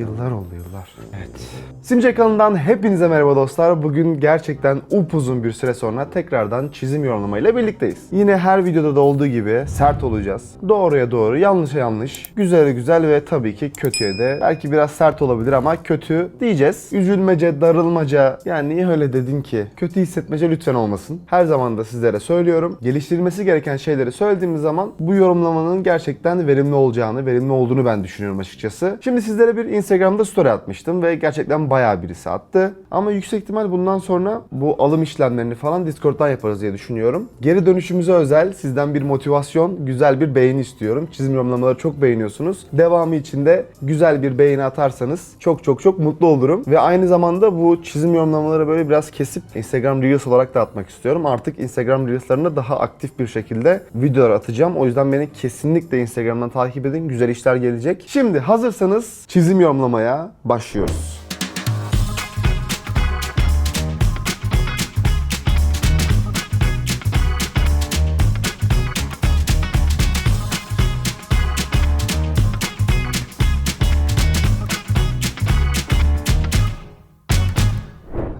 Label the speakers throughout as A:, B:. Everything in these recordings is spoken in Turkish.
A: Yıllar oldu yıllar. Evet. Simce kanalından hepinize merhaba dostlar. Bugün gerçekten upuzun bir süre sonra tekrardan çizim yorumlamayla birlikteyiz. Yine her videoda da olduğu gibi sert olacağız. Doğruya doğru, yanlışa yanlış, güzele güzel ve tabii ki kötüye de. Belki biraz sert olabilir ama kötü diyeceğiz. Üzülmece, darılmaca, yani niye öyle dedin ki? Kötü hissetmece lütfen olmasın. Her zaman da sizlere söylüyorum. Geliştirilmesi gereken şeyleri söylediğimiz zaman bu yorumlamanın gerçekten verimli olacağını, verimli olduğunu ben düşünüyorum açıkçası. Şimdi sizlere bir Instagram'da story atmıştım ve gerçekten bayağı birisi attı. Ama yüksek ihtimal bundan sonra bu alım işlemlerini falan Discord'dan yaparız diye düşünüyorum. Geri dönüşümüze özel sizden bir motivasyon, güzel bir beğeni istiyorum. Çizim yorumlamaları çok beğeniyorsunuz. Devamı için de güzel bir beğeni atarsanız çok çok çok mutlu olurum. Ve aynı zamanda bu çizim yorumlamaları böyle biraz kesip Instagram Reels olarak da atmak istiyorum. Artık Instagram Reels'larında daha aktif bir şekilde videolar atacağım. O yüzden beni kesinlikle Instagram'dan takip edin. Güzel işler gelecek. Şimdi hazırsanız çizim yorumlamaya başlıyoruz.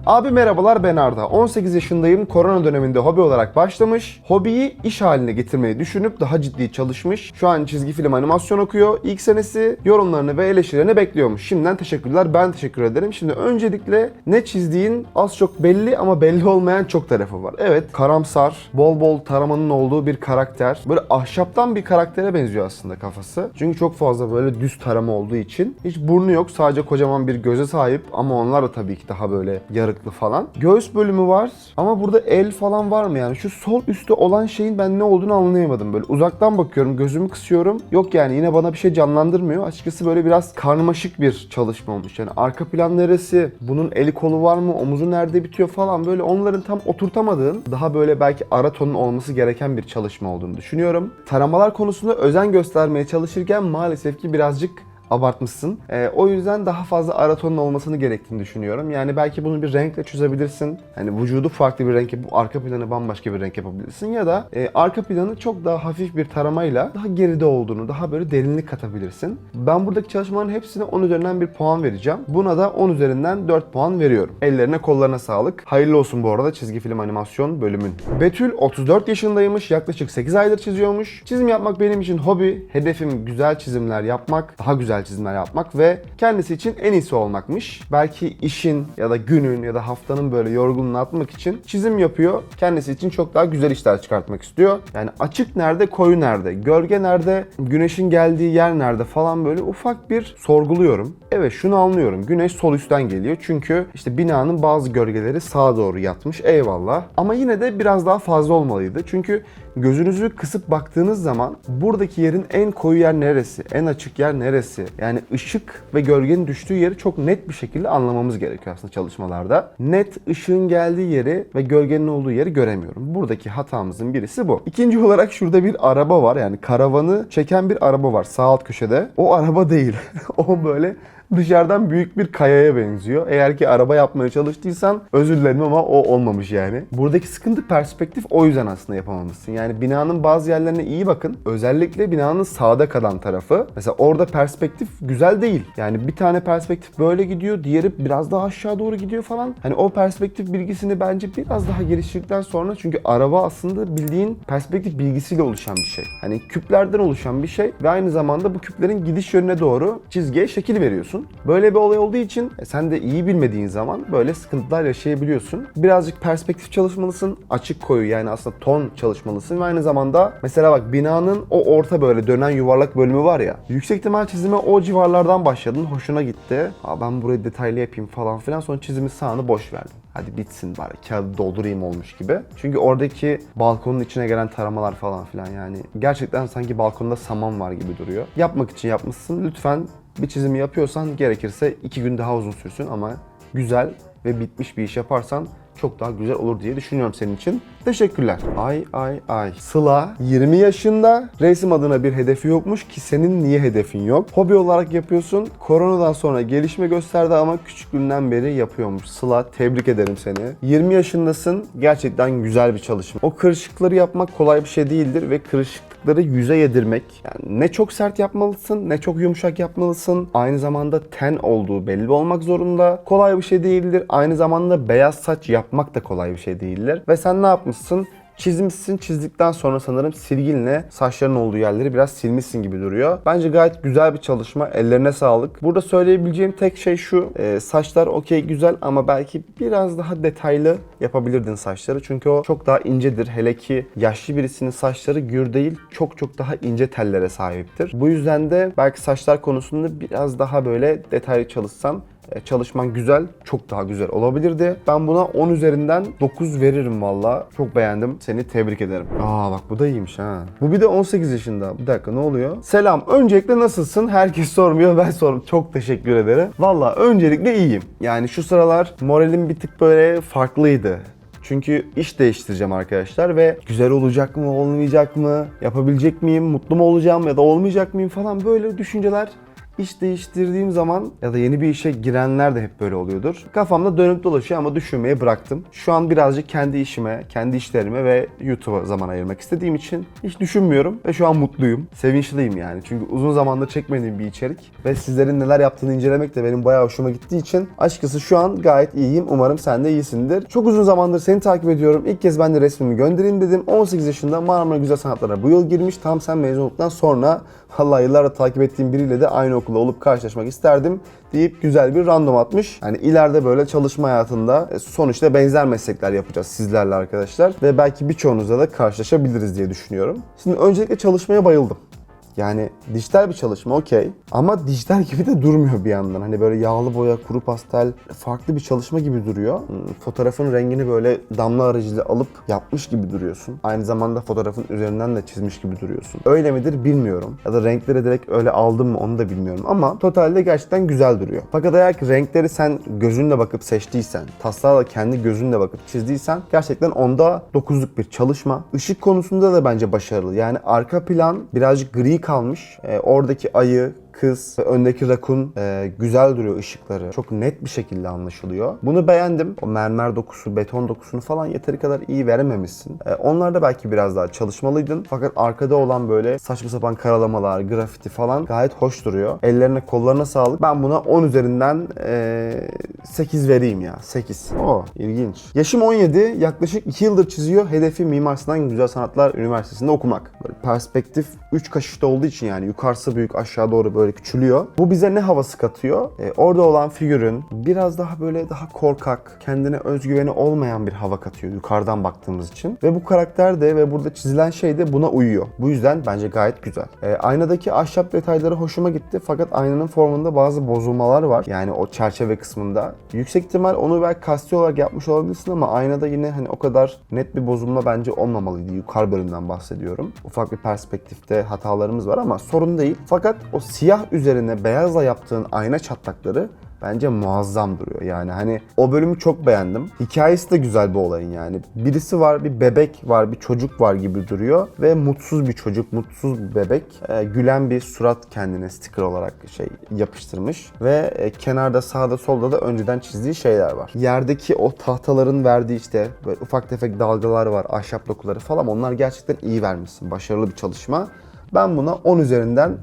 A: Abi merhabalar ben Arda. 18 yaşındayım. Korona döneminde hobi olarak başlamış. Hobiyi iş haline getirmeyi düşünüp daha ciddi çalışmış. Şu an çizgi film animasyon okuyor. İlk senesi yorumlarını ve eleştirilerini bekliyormuş. Şimdiden teşekkürler. Ben teşekkür ederim. Şimdi öncelikle ne çizdiğin az çok belli ama belli olmayan çok tarafı var. Evet karamsar, bol bol taramanın olduğu bir karakter. Böyle ahşaptan bir karaktere benziyor aslında kafası. Çünkü çok fazla böyle düz tarama olduğu için. Hiç burnu yok. Sadece kocaman bir göze sahip ama onlar da tabii ki daha böyle yarıklı falan. Göğüs bölümü var ama burada el falan var mı yani? Şu sol üstte olan şeyin ben ne olduğunu anlayamadım. Böyle uzaktan bakıyorum, gözümü kısıyorum. Yok yani yine bana bir şey canlandırmıyor. Açıkçası böyle biraz karmaşık bir çalışma olmuş. Yani arka plan neresi? Bunun eli kolu var mı? Omuzu nerede bitiyor falan böyle onların tam oturtamadığın daha böyle belki ara tonun olması gereken bir çalışma olduğunu düşünüyorum. Taramalar konusunda özen göstermeye çalışırken maalesef ki birazcık abartmışsın. Ee, o yüzden daha fazla ara tonun olmasını gerektiğini düşünüyorum. Yani belki bunu bir renkle çözebilirsin. Hani vücudu farklı bir renk yapıp arka planı bambaşka bir renk yapabilirsin. Ya da e, arka planı çok daha hafif bir taramayla daha geride olduğunu, daha böyle derinlik katabilirsin. Ben buradaki çalışmaların hepsine 10 üzerinden bir puan vereceğim. Buna da 10 üzerinden 4 puan veriyorum. Ellerine kollarına sağlık. Hayırlı olsun bu arada çizgi film animasyon bölümün. Betül 34 yaşındaymış. Yaklaşık 8 aydır çiziyormuş. Çizim yapmak benim için hobi. Hedefim güzel çizimler yapmak, daha güzel çizimler yapmak ve kendisi için en iyisi olmakmış. Belki işin ya da günün ya da haftanın böyle yorgunluğunu atmak için çizim yapıyor. Kendisi için çok daha güzel işler çıkartmak istiyor. Yani açık nerede, koyu nerede, gölge nerede, güneşin geldiği yer nerede falan böyle ufak bir sorguluyorum. Evet şunu anlıyorum. Güneş sol üstten geliyor. Çünkü işte binanın bazı gölgeleri sağa doğru yatmış. Eyvallah. Ama yine de biraz daha fazla olmalıydı. Çünkü gözünüzü kısıp baktığınız zaman buradaki yerin en koyu yer neresi, en açık yer neresi? Yani ışık ve gölgenin düştüğü yeri çok net bir şekilde anlamamız gerekiyor aslında çalışmalarda. Net ışığın geldiği yeri ve gölgenin olduğu yeri göremiyorum. Buradaki hatamızın birisi bu. İkinci olarak şurada bir araba var. Yani karavanı çeken bir araba var sağ alt köşede. O araba değil. o böyle dışarıdan büyük bir kayaya benziyor. Eğer ki araba yapmaya çalıştıysan özür dilerim ama o olmamış yani. Buradaki sıkıntı perspektif o yüzden aslında yapamamışsın. Yani binanın bazı yerlerine iyi bakın. Özellikle binanın sağda kalan tarafı. Mesela orada perspektif güzel değil. Yani bir tane perspektif böyle gidiyor, diğeri biraz daha aşağı doğru gidiyor falan. Hani o perspektif bilgisini bence biraz daha geliştirdikten sonra çünkü araba aslında bildiğin perspektif bilgisiyle oluşan bir şey. Hani küplerden oluşan bir şey ve aynı zamanda bu küplerin gidiş yönüne doğru çizgiye şekil veriyorsun. Böyle bir olay olduğu için e, sen de iyi bilmediğin zaman böyle sıkıntılar yaşayabiliyorsun. Birazcık perspektif çalışmalısın. Açık koyu yani aslında ton çalışmalısın ve aynı zamanda mesela bak binanın o orta böyle dönen yuvarlak bölümü var ya. Yüksek ihtimal çizime o civarlardan başladın. Hoşuna gitti. Aa, ben burayı detaylı yapayım falan filan. Sonra çizimin sağını boş verdin. Hadi bitsin bari kağıdı doldurayım olmuş gibi. Çünkü oradaki balkonun içine gelen taramalar falan filan yani gerçekten sanki balkonda saman var gibi duruyor. Yapmak için yapmışsın. Lütfen bir çizimi yapıyorsan gerekirse iki gün daha uzun sürsün ama güzel ve bitmiş bir iş yaparsan çok daha güzel olur diye düşünüyorum senin için. Teşekkürler. Ay ay ay. Sıla 20 yaşında resim adına bir hedefi yokmuş ki senin niye hedefin yok? Hobi olarak yapıyorsun. Koronadan sonra gelişme gösterdi ama küçüklüğünden beri yapıyormuş. Sıla tebrik ederim seni. 20 yaşındasın. Gerçekten güzel bir çalışma. O kırışıkları yapmak kolay bir şey değildir ve kırışıklık ışıkları yüze yedirmek. Yani ne çok sert yapmalısın ne çok yumuşak yapmalısın. Aynı zamanda ten olduğu belli olmak zorunda. Kolay bir şey değildir. Aynı zamanda beyaz saç yapmak da kolay bir şey değildir. Ve sen ne yapmışsın? Çizmişsin. Çizdikten sonra sanırım silginle saçların olduğu yerleri biraz silmişsin gibi duruyor. Bence gayet güzel bir çalışma. Ellerine sağlık. Burada söyleyebileceğim tek şey şu. e, saçlar okey güzel ama belki biraz daha detaylı yapabilirdin saçları. Çünkü o çok daha incedir. Hele ki yaşlı birisinin saçları gür değil çok çok daha ince tellere sahiptir. Bu yüzden de belki saçlar konusunda biraz daha böyle detaylı çalışsan çalışman güzel, çok daha güzel olabilirdi. Ben buna 10 üzerinden 9 veririm valla. Çok beğendim. Seni tebrik ederim. Aa bak bu da iyiymiş ha. Bu bir de 18 yaşında. Bir dakika ne oluyor? Selam. Öncelikle nasılsın? Herkes sormuyor. Ben sordum. Çok teşekkür ederim. Valla öncelikle iyiyim. Yani şu sıralar moralim bir tık böyle farklıydı. Çünkü iş değiştireceğim arkadaşlar ve güzel olacak mı, olmayacak mı, yapabilecek miyim, mutlu mu olacağım ya da olmayacak mıyım falan böyle düşünceler İş değiştirdiğim zaman ya da yeni bir işe girenler de hep böyle oluyordur. Kafamda dönüp dolaşıyor ama düşünmeye bıraktım. Şu an birazcık kendi işime, kendi işlerime ve YouTube'a zaman ayırmak istediğim için hiç düşünmüyorum ve şu an mutluyum. Sevinçliyim yani. Çünkü uzun zamandır çekmediğim bir içerik ve sizlerin neler yaptığını incelemek de benim bayağı hoşuma gittiği için açıkçası şu an gayet iyiyim. Umarım sen de iyisindir. Çok uzun zamandır seni takip ediyorum. İlk kez ben de resmimi göndereyim dedim. 18 yaşında Marmara Güzel Sanatlar'a bu yıl girmiş. Tam sen mezun olduktan sonra Vallahi yıllardır takip ettiğim biriyle de aynı okulda olup karşılaşmak isterdim deyip güzel bir random atmış. Yani ileride böyle çalışma hayatında e, sonuçta benzer meslekler yapacağız sizlerle arkadaşlar. Ve belki birçoğunuzla da karşılaşabiliriz diye düşünüyorum. Şimdi öncelikle çalışmaya bayıldım. Yani dijital bir çalışma okey. Ama dijital gibi de durmuyor bir yandan. Hani böyle yağlı boya, kuru pastel farklı bir çalışma gibi duruyor. Hmm, Fotoğrafın rengini böyle damla aracıyla alıp yapmış gibi duruyorsun. Aynı zamanda fotoğrafın üzerinden de çizmiş gibi duruyorsun. Öyle midir bilmiyorum. Ya da renkleri direkt öyle aldım mı onu da bilmiyorum. Ama totalde gerçekten güzel duruyor. Fakat eğer ki renkleri sen gözünle bakıp seçtiysen, taslağa da kendi gözünle bakıp çizdiysen gerçekten onda 9'luk bir çalışma. Işık konusunda da bence başarılı. Yani arka plan birazcık gri kalmış. Ee, oradaki ayı, kız öndeki rakun e, güzel duruyor ışıkları. Çok net bir şekilde anlaşılıyor. Bunu beğendim. O mermer dokusu, beton dokusunu falan yeteri kadar iyi verememişsin. E, onlarda belki biraz daha çalışmalıydın. Fakat arkada olan böyle saçma sapan karalamalar, grafiti falan gayet hoş duruyor. Ellerine kollarına sağlık. Ben buna 10 üzerinden e, 8 vereyim ya. 8. O ilginç. Yaşım 17. Yaklaşık 2 yıldır çiziyor. Hedefi Mimar Sinan Güzel Sanatlar Üniversitesi'nde okumak. Böyle perspektif 3 kaşışta olduğu için yani yukarısı büyük aşağı doğru böyle küçülüyor. Bu bize ne havası katıyor? E, orada olan figürün biraz daha böyle daha korkak, kendine özgüveni olmayan bir hava katıyor yukarıdan baktığımız için. Ve bu karakter de ve burada çizilen şey de buna uyuyor. Bu yüzden bence gayet güzel. E, aynadaki ahşap detayları hoşuma gitti fakat aynanın formunda bazı bozulmalar var. Yani o çerçeve kısmında. Yüksek ihtimal onu belki kasti olarak yapmış olabilirsin ama aynada yine hani o kadar net bir bozulma bence olmamalıydı. Yukarı bölümden bahsediyorum. Ufak bir perspektifte hatalarımız var ama sorun değil. Fakat o siyah üzerine beyazla yaptığın ayna çatlakları bence muazzam duruyor. Yani hani o bölümü çok beğendim. Hikayesi de güzel bir olayın yani. Birisi var, bir bebek var, bir çocuk var gibi duruyor ve mutsuz bir çocuk, mutsuz bir bebek. Ee, gülen bir surat kendine sticker olarak şey yapıştırmış ve e, kenarda sağda solda da önceden çizdiği şeyler var. Yerdeki o tahtaların verdiği işte böyle ufak tefek dalgalar var, ahşap dokuları falan onlar gerçekten iyi vermişsin. Başarılı bir çalışma. Ben buna 10 üzerinden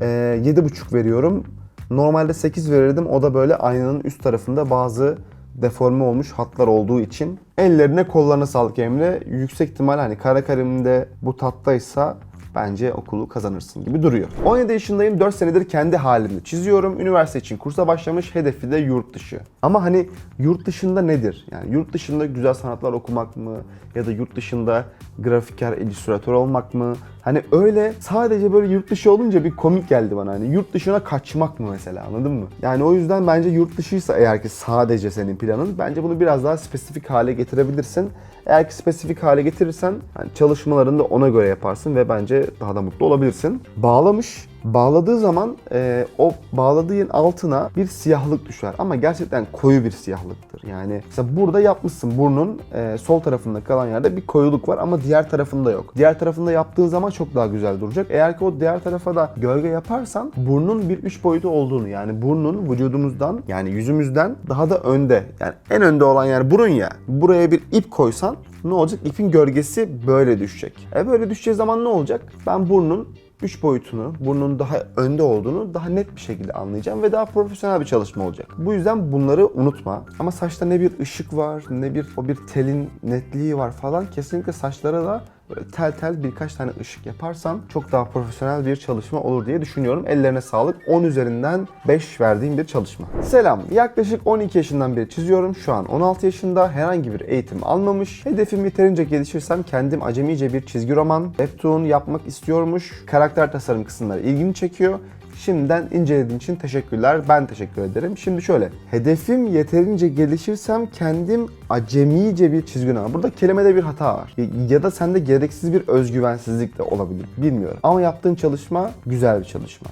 A: e, 7,5 veriyorum. Normalde 8 verirdim. O da böyle aynanın üst tarafında bazı deforme olmuş hatlar olduğu için. Ellerine kollarına sağlık Emre. Yüksek ihtimal hani kara kalemde bu tattaysa bence okulu kazanırsın gibi duruyor. 17 yaşındayım. 4 senedir kendi halimde çiziyorum. Üniversite için kursa başlamış. Hedefi de yurt dışı. Ama hani yurt dışında nedir? Yani yurt dışında güzel sanatlar okumak mı? Ya da yurt dışında grafiker, illüstratör olmak mı? Hani öyle sadece böyle yurt dışı olunca bir komik geldi bana. Hani yurt dışına kaçmak mı mesela anladın mı? Yani o yüzden bence yurt dışıysa eğer ki sadece senin planın bence bunu biraz daha spesifik hale getirebilirsin. Eğer ki spesifik hale getirirsen hani çalışmalarını da ona göre yaparsın ve bence daha da mutlu olabilirsin. Bağlamış Bağladığı zaman e, o bağladığın altına bir siyahlık düşer ama gerçekten koyu bir siyahlıktır. Yani mesela burada yapmışsın burnun e, sol tarafında kalan yerde bir koyuluk var ama diğer tarafında yok. Diğer tarafında yaptığın zaman çok daha güzel duracak. Eğer ki o diğer tarafa da gölge yaparsan burnun bir üç boyutu olduğunu yani burnun vücudumuzdan yani yüzümüzden daha da önde yani en önde olan yer burun ya buraya bir ip koysan ne olacak? İpin gölgesi böyle düşecek. E böyle düşeceği zaman ne olacak? Ben burnun 3 boyutunu, burnun daha önde olduğunu daha net bir şekilde anlayacağım ve daha profesyonel bir çalışma olacak. Bu yüzden bunları unutma. Ama saçta ne bir ışık var, ne bir o bir telin netliği var falan. Kesinlikle saçlara da tel tel birkaç tane ışık yaparsan çok daha profesyonel bir çalışma olur diye düşünüyorum. Ellerine sağlık. 10 üzerinden 5 verdiğim bir çalışma. Selam. Yaklaşık 12 yaşından beri çiziyorum. Şu an 16 yaşında. Herhangi bir eğitim almamış. Hedefim yeterince gelişirsem kendim acemice bir çizgi roman, webtoon yapmak istiyormuş. Karakter tasarım kısımları ilgimi çekiyor. Şimdiden incelediğin için teşekkürler. Ben teşekkür ederim. Şimdi şöyle. Hedefim yeterince gelişirsem kendim acemice bir çizgi roman. Burada kelimede bir hata var. Ya da sende gereksiz bir özgüvensizlik de olabilir. Bilmiyorum. Ama yaptığın çalışma güzel bir çalışma.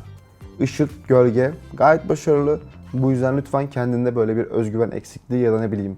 A: Işık, gölge gayet başarılı. Bu yüzden lütfen kendinde böyle bir özgüven eksikliği ya da ne bileyim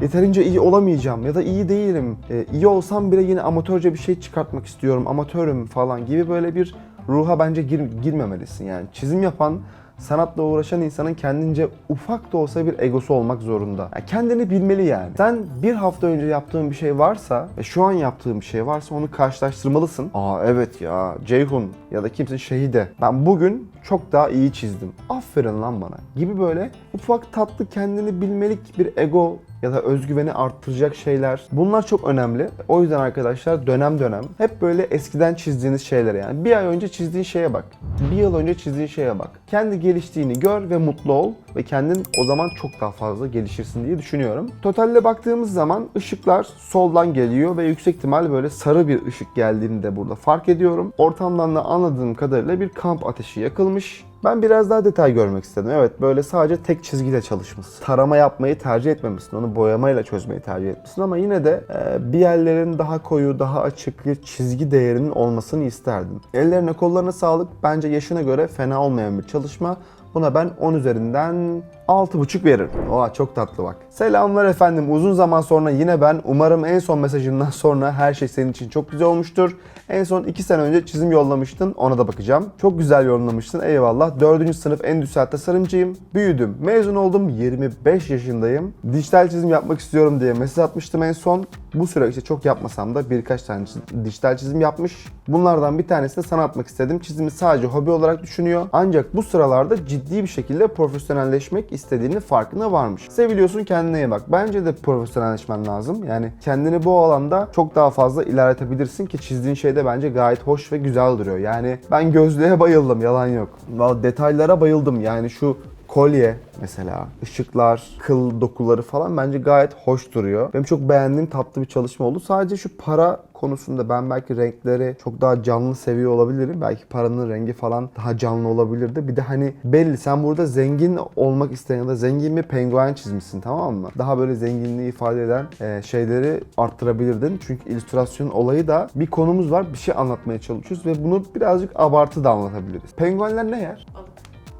A: yeterince iyi olamayacağım ya da iyi değilim. Ee, iyi olsam bile yine amatörce bir şey çıkartmak istiyorum. Amatörüm falan gibi böyle bir ruha bence gir, girmemelisin yani. Çizim yapan, sanatla uğraşan insanın kendince ufak da olsa bir egosu olmak zorunda. Yani kendini bilmeli yani. Sen bir hafta önce yaptığın bir şey varsa ve şu an yaptığın bir şey varsa onu karşılaştırmalısın. Aa evet ya Ceyhun ya da kimse Şehide. Ben bugün çok daha iyi çizdim. Aferin lan bana gibi böyle ufak tatlı kendini bilmelik bir ego ya da özgüveni arttıracak şeyler. Bunlar çok önemli. O yüzden arkadaşlar dönem dönem hep böyle eskiden çizdiğiniz şeylere yani bir ay önce çizdiğin şeye bak. Bir yıl önce çizdiğin şeye bak. Kendi geliştiğini gör ve mutlu ol ve kendin o zaman çok daha fazla gelişirsin diye düşünüyorum. Totalde baktığımız zaman ışıklar soldan geliyor ve yüksek ihtimal böyle sarı bir ışık geldiğini de burada fark ediyorum. Ortamdan da anladığım kadarıyla bir kamp ateşi yakılmış. Ben biraz daha detay görmek istedim. Evet böyle sadece tek çizgiyle çalışmışsın. Tarama yapmayı tercih etmemişsin. Onu boyamayla çözmeyi tercih etmişsin. Ama yine de e, bir yerlerin daha koyu, daha açık bir çizgi değerinin olmasını isterdim. Ellerine kollarına sağlık. Bence yaşına göre fena olmayan bir çalışma. Buna ben 10 üzerinden 6.5 veririm. Oha çok tatlı bak. Selamlar efendim. Uzun zaman sonra yine ben. Umarım en son mesajından sonra her şey senin için çok güzel olmuştur. En son 2 sene önce çizim yollamıştın. Ona da bakacağım. Çok güzel yorumlamıştın. Eyvallah. 4. sınıf endüstriyel tasarımcıyım. Büyüdüm. Mezun oldum. 25 yaşındayım. Dijital çizim yapmak istiyorum diye mesaj atmıştım en son. Bu süreçte çok yapmasam da birkaç tane dijital çizim yapmış. Bunlardan bir tanesini sana atmak istedim. Çizimi sadece hobi olarak düşünüyor. Ancak bu sıralarda ciddi bir şekilde profesyonelleşmek istediğinin farkına varmış. Seviliyorsun kendine bak. Bence de profesyonelleşmen lazım. Yani kendini bu alanda çok daha fazla ilerletebilirsin ki çizdiğin şey de bence gayet hoş ve güzel duruyor. Yani ben gözlüğe bayıldım yalan yok. Vallahi detaylara bayıldım. Yani şu kolye mesela, ışıklar, kıl dokuları falan bence gayet hoş duruyor. Benim çok beğendiğim tatlı bir çalışma oldu. Sadece şu para konusunda ben belki renkleri çok daha canlı seviyor olabilirim. Belki paranın rengi falan daha canlı olabilirdi. Bir de hani belli sen burada zengin olmak isteyen ya da zengin bir penguen çizmişsin tamam mı? Daha böyle zenginliği ifade eden e, şeyleri arttırabilirdin. Çünkü illüstrasyon olayı da bir konumuz var. Bir şey anlatmaya çalışıyoruz ve bunu birazcık abartı da anlatabiliriz. Penguenler ne yer?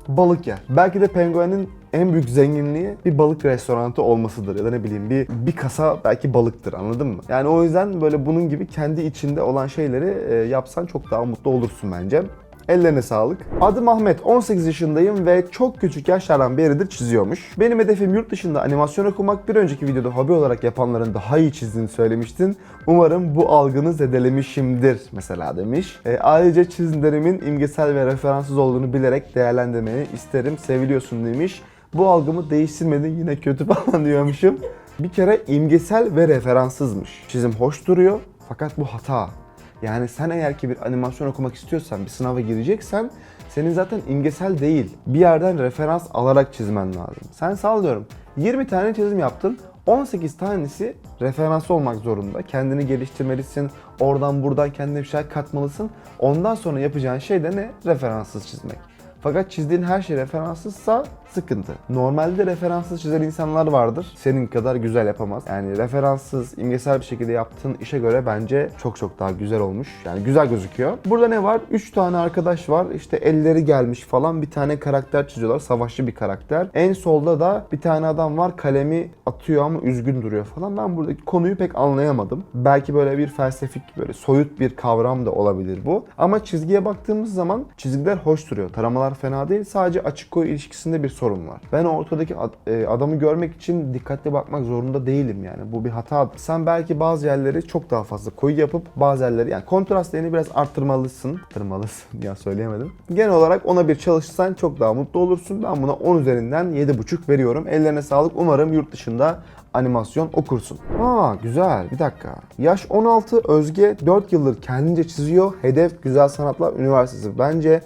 A: Balık yer. Belki de penguenin en büyük zenginliği bir balık restoranı olmasıdır ya da ne bileyim bir bir kasa belki balıktır anladın mı? Yani o yüzden böyle bunun gibi kendi içinde olan şeyleri e, yapsan çok daha mutlu olursun bence. Ellerine sağlık. Adım Ahmet, 18 yaşındayım ve çok küçük yaşlardan beridir çiziyormuş. Benim hedefim yurt dışında animasyon okumak. Bir önceki videoda hobi olarak yapanların daha iyi çizdiğini söylemiştin. Umarım bu algını zedelemişimdir mesela demiş. E, ayrıca çizimlerimin imgesel ve referanssız olduğunu bilerek değerlendirmeni isterim. Seviliyorsun demiş. Bu algımı değiştirmedin yine kötü falan diyormuşum. Bir kere imgesel ve referanssızmış. Çizim hoş duruyor fakat bu hata. Yani sen eğer ki bir animasyon okumak istiyorsan, bir sınava gireceksen senin zaten imgesel değil. Bir yerden referans alarak çizmen lazım. Sen sallıyorum 20 tane çizim yaptın. 18 tanesi referans olmak zorunda. Kendini geliştirmelisin. Oradan buradan kendine bir şey katmalısın. Ondan sonra yapacağın şey de ne? Referanssız çizmek. Fakat çizdiğin her şey referanssızsa sıkıntı. Normalde referanssız çizen insanlar vardır. Senin kadar güzel yapamaz. Yani referanssız, imgesel bir şekilde yaptığın işe göre bence çok çok daha güzel olmuş. Yani güzel gözüküyor. Burada ne var? 3 tane arkadaş var. İşte elleri gelmiş falan bir tane karakter çiziyorlar. Savaşçı bir karakter. En solda da bir tane adam var. Kalemi atıyor ama üzgün duruyor falan. Ben buradaki konuyu pek anlayamadım. Belki böyle bir felsefik böyle soyut bir kavram da olabilir bu. Ama çizgiye baktığımız zaman çizgiler hoş duruyor. Taramalar fena değil. Sadece açık koyu ilişkisinde bir sorun var. Ben ortadaki ad- e, adamı görmek için dikkatli bakmak zorunda değilim yani. Bu bir hata. Sen belki bazı yerleri çok daha fazla koyu yapıp bazı yerleri yani kontrast biraz arttırmalısın. Arttırmalısın ya söyleyemedim. Genel olarak ona bir çalışsan çok daha mutlu olursun. Ben buna 10 üzerinden 7.5 veriyorum. Ellerine sağlık. Umarım yurt dışında animasyon okursun. Aa güzel bir dakika. Yaş 16 Özge 4 yıldır kendince çiziyor. Hedef Güzel Sanatlar Üniversitesi. Bence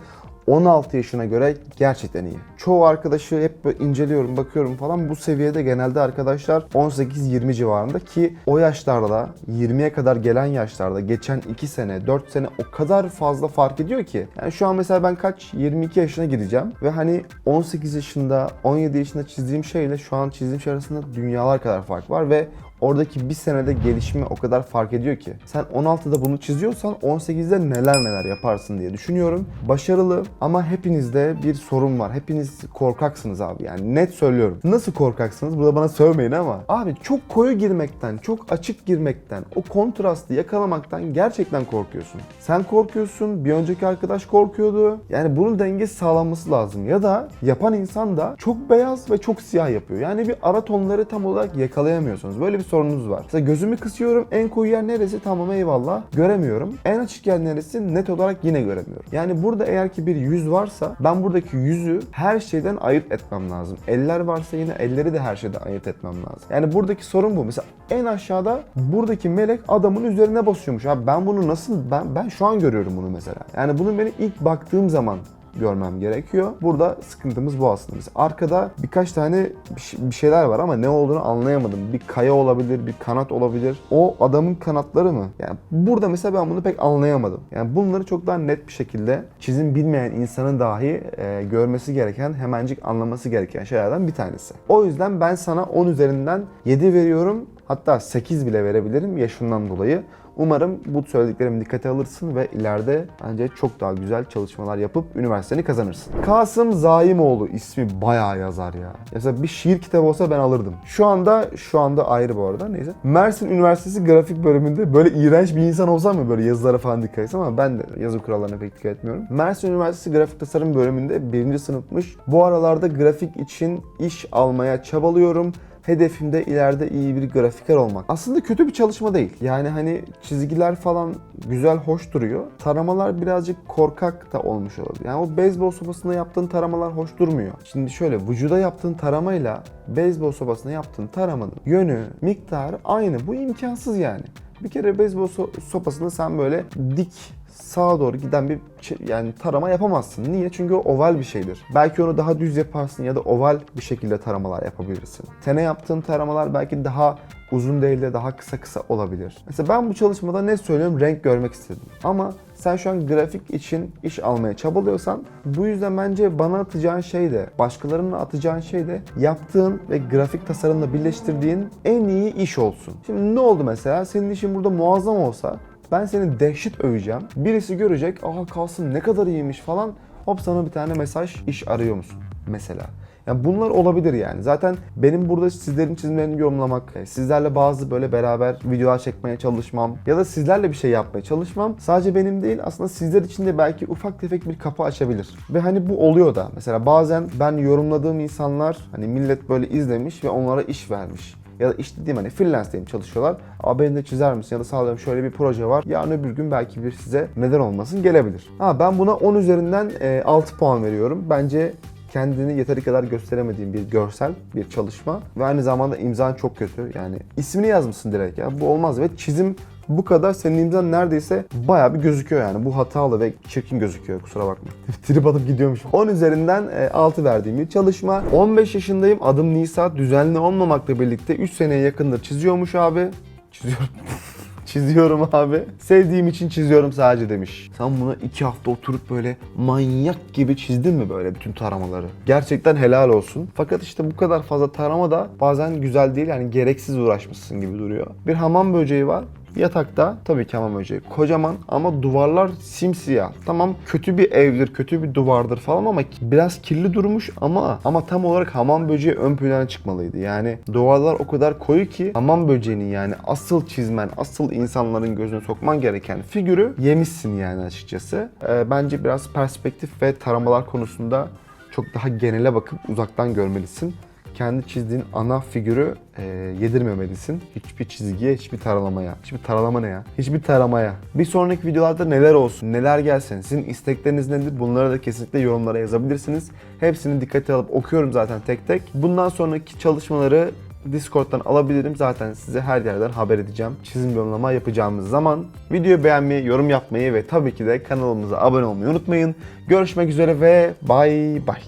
A: 16 yaşına göre gerçekten iyi. Çoğu arkadaşı hep böyle inceliyorum, bakıyorum falan. Bu seviyede genelde arkadaşlar 18-20 civarında ki o yaşlarda 20'ye kadar gelen yaşlarda geçen 2 sene, 4 sene o kadar fazla fark ediyor ki. Yani şu an mesela ben kaç 22 yaşına gireceğim ve hani 18 yaşında, 17 yaşında çizdiğim şeyle şu an çizdiğim şey arasında dünyalar kadar fark var ve Oradaki bir senede gelişimi o kadar fark ediyor ki. Sen 16'da bunu çiziyorsan 18'de neler neler yaparsın diye düşünüyorum. Başarılı ama hepinizde bir sorun var. Hepiniz korkaksınız abi yani net söylüyorum. Nasıl korkaksınız? Burada bana sövmeyin ama. Abi çok koyu girmekten, çok açık girmekten, o kontrastı yakalamaktan gerçekten korkuyorsun. Sen korkuyorsun, bir önceki arkadaş korkuyordu. Yani bunun dengesi sağlanması lazım. Ya da yapan insan da çok beyaz ve çok siyah yapıyor. Yani bir ara tonları tam olarak yakalayamıyorsunuz. Böyle bir sorununuz var. Mesela gözümü kısıyorum. En koyu yer neresi? Tamam eyvallah. Göremiyorum. En açık yer neresi? Net olarak yine göremiyorum. Yani burada eğer ki bir yüz varsa ben buradaki yüzü her şeyden ayırt etmem lazım. Eller varsa yine elleri de her şeyden ayırt etmem lazım. Yani buradaki sorun bu. Mesela en aşağıda buradaki melek adamın üzerine basıyormuş. Abi ben bunu nasıl ben ben şu an görüyorum bunu mesela. Yani bunu beni ilk baktığım zaman görmem gerekiyor. Burada sıkıntımız bu aslında. Mesela arkada birkaç tane bir şey- şeyler var ama ne olduğunu anlayamadım. Bir kaya olabilir, bir kanat olabilir. O adamın kanatları mı? Yani burada mesela ben bunu pek anlayamadım. Yani bunları çok daha net bir şekilde çizim bilmeyen insanın dahi e, görmesi gereken, hemencik anlaması gereken şeylerden bir tanesi. O yüzden ben sana 10 üzerinden 7 veriyorum. Hatta 8 bile verebilirim yaşından dolayı. Umarım bu söylediklerimi dikkate alırsın ve ileride bence çok daha güzel çalışmalar yapıp üniversiteni kazanırsın. Kasım Zaimoğlu ismi bayağı yazar ya. Mesela bir şiir kitabı olsa ben alırdım. Şu anda şu anda ayrı bu arada neyse. Mersin Üniversitesi grafik bölümünde böyle iğrenç bir insan olsam mı böyle yazılara falan dikkat etsem ama ben de yazı kurallarına pek dikkat etmiyorum. Mersin Üniversitesi grafik tasarım bölümünde birinci sınıfmış. Bu aralarda grafik için iş almaya çabalıyorum. Hedefim de ileride iyi bir grafiker olmak. Aslında kötü bir çalışma değil. Yani hani çizgiler falan güzel, hoş duruyor. Taramalar birazcık korkak da olmuş olabilir. Yani o beyzbol sopasında yaptığın taramalar hoş durmuyor. Şimdi şöyle vücuda yaptığın taramayla beyzbol sopasında yaptığın taramanın yönü, miktarı aynı. Bu imkansız yani. Bir kere beyzbol so- sopasında sen böyle dik sağa doğru giden bir ç- yani tarama yapamazsın. Niye? Çünkü o oval bir şeydir. Belki onu daha düz yaparsın ya da oval bir şekilde taramalar yapabilirsin. Tene yaptığın taramalar belki daha uzun değil de daha kısa kısa olabilir. Mesela ben bu çalışmada ne söylüyorum? Renk görmek istedim. Ama sen şu an grafik için iş almaya çabalıyorsan bu yüzden bence bana atacağın şey de başkalarına atacağın şey de yaptığın ve grafik tasarımla birleştirdiğin en iyi iş olsun. Şimdi ne oldu mesela? Senin işin burada muazzam olsa ben seni dehşet öveceğim. Birisi görecek, aha kalsın ne kadar iyiymiş falan. Hop sana bir tane mesaj, iş arıyor musun? Mesela. Yani bunlar olabilir yani. Zaten benim burada sizlerin çizimlerini yorumlamak, e, sizlerle bazı böyle beraber videolar çekmeye çalışmam ya da sizlerle bir şey yapmaya çalışmam sadece benim değil aslında sizler için de belki ufak tefek bir kapı açabilir. Ve hani bu oluyor da. Mesela bazen ben yorumladığım insanlar hani millet böyle izlemiş ve onlara iş vermiş ya da iş dediğim hani freelance diyeyim çalışıyorlar. Abi beni de çizer misin ya da sağlıyorum şöyle bir proje var. Yarın öbür gün belki bir size neden olmasın gelebilir. Ha ben buna 10 üzerinden e, 6 puan veriyorum. Bence kendini yeteri kadar gösteremediğin bir görsel, bir çalışma ve aynı zamanda imzan çok kötü. Yani ismini yazmışsın direkt ya. Bu olmaz ve çizim bu kadar senin imzan neredeyse bayağı bir gözüküyor yani. Bu hatalı ve çirkin gözüküyor kusura bakma. Trip atıp gidiyormuş. 10 üzerinden e, 6 verdiğim bir çalışma. 15 yaşındayım. Adım Nisa. Düzenli olmamakla birlikte 3 seneye yakındır çiziyormuş abi. Çiziyorum. çiziyorum abi. Sevdiğim için çiziyorum sadece demiş. Sen bunu iki hafta oturup böyle manyak gibi çizdin mi böyle bütün taramaları? Gerçekten helal olsun. Fakat işte bu kadar fazla tarama da bazen güzel değil yani gereksiz uğraşmışsın gibi duruyor. Bir hamam böceği var. Yatakta tabii ki hamam böceği kocaman ama duvarlar simsiyah. Tamam kötü bir evdir, kötü bir duvardır falan ama biraz kirli durmuş ama ama tam olarak hamam böceği ön plana çıkmalıydı. Yani duvarlar o kadar koyu ki hamam böceğinin yani asıl çizmen, asıl insanların gözüne sokman gereken figürü yemişsin yani açıkçası. Ee, bence biraz perspektif ve taramalar konusunda çok daha genele bakıp uzaktan görmelisin kendi çizdiğin ana figürü e, yedirmemelisin. Hiçbir çizgiye, hiçbir taralamaya. Hiçbir taralama ne ya? Hiçbir taramaya. Bir sonraki videolarda neler olsun, neler gelsin, sizin istekleriniz nedir? Bunları da kesinlikle yorumlara yazabilirsiniz. Hepsini dikkate alıp okuyorum zaten tek tek. Bundan sonraki çalışmaları Discord'dan alabilirim. Zaten size her yerden haber edeceğim. Çizim yorumlama yapacağımız zaman videoyu beğenmeyi, yorum yapmayı ve tabii ki de kanalımıza abone olmayı unutmayın. Görüşmek üzere ve bay bay.